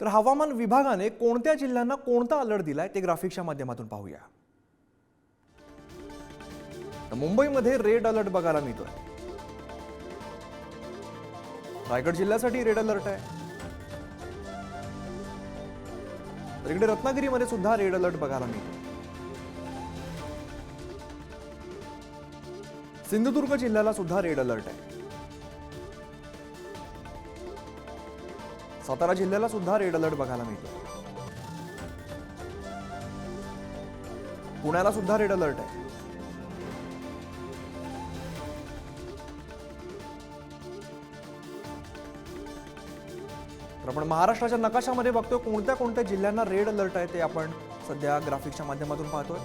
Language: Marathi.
तर हवामान विभागाने कोणत्या जिल्ह्यांना कोणता अलर्ट दिलाय ते ग्राफिक्सच्या माध्यमातून पाहूया. तर मुंबईमध्ये रेड अलर्ट बघायला मिळतोय. रायगड जिल्ह्यासाठी रेड अलर्ट आहे. तर इकडे रत्नागिरीमध्ये सुद्धा रेड अलर्ट बघायला मिळतो सिंधुदुर्ग जिल्ह्याला सुद्धा रेड अलर्ट आहे. सातारा जिल्ह्याला सुद्धा रेड अलर्ट बघायला मिळतो पुण्याला सुद्धा रेड अलर्ट आहे. तर आपण महाराष्ट्राच्या नकाशामध्ये बघतोय कोणत्या कोणत्या जिल्ह्यांना रेड अलर्ट आहे ते आपण सध्या ग्राफिक्सच्या माध्यमातून पाहतोय.